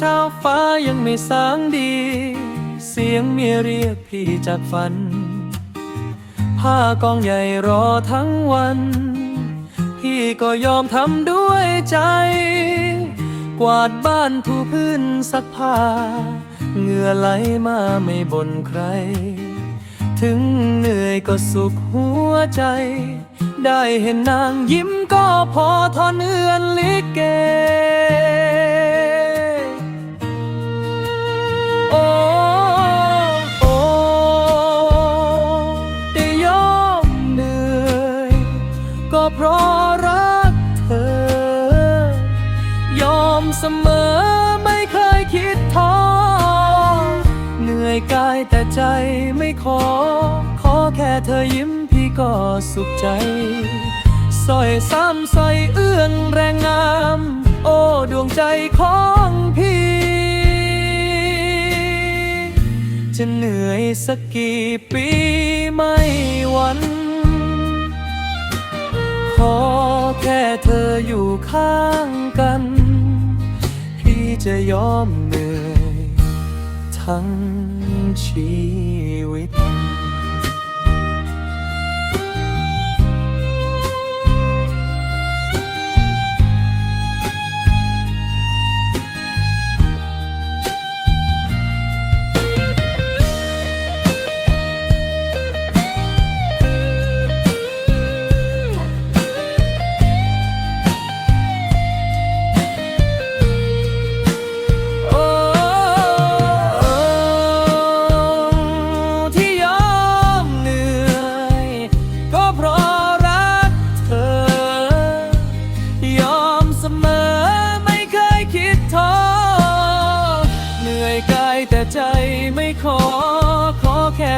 ชาวฟ้ายังไม่สางดี เสียงเมียเรียกพี่จากฝัน ผ้ากองใหญ่รอทั้งวัน พี่ก็ยอมทำด้วยใจ กวาดบ้านถูพื้นซักผ้าเหงื่อไหลมาไม่บ่นใคร ถึงเหนื่อยก็สุขหัวใจ ได้เห็นนางยิ้มก็พอทอน เพราะรักเธอยอมเสมอไม่เคยคิดท้อเหนื่อยกายแต่ใจไม่ขอ ขอแค่เธอยิ้มพี่ก็สุขใจสร้อยซ้ำสร้อยเอื้อนแรงงาม โอ้ดวงใจของพี่ จะเหนื่อยสักกี่ปีไม่หวัน แค่เธออยู่ข้างกัน พี่จะยอมเหนื่อย ทั้งชีวิต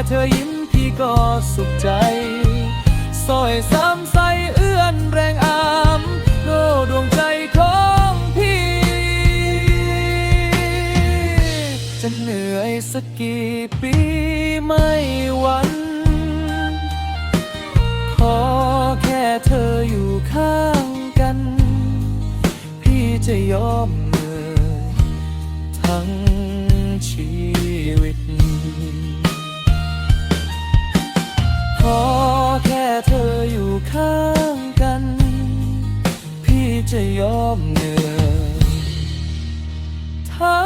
เธอยิ้มพี่ก็สุขใจสร้อยซ้ำใสเอื้อนแรงอามโลดวงใจของพี่ จะเหนื่อยสักกี่ปีไม่หวันขอแค่เธออยู่ข้างกัน พี่จะยอม จะยอมเหนื่อยถ้า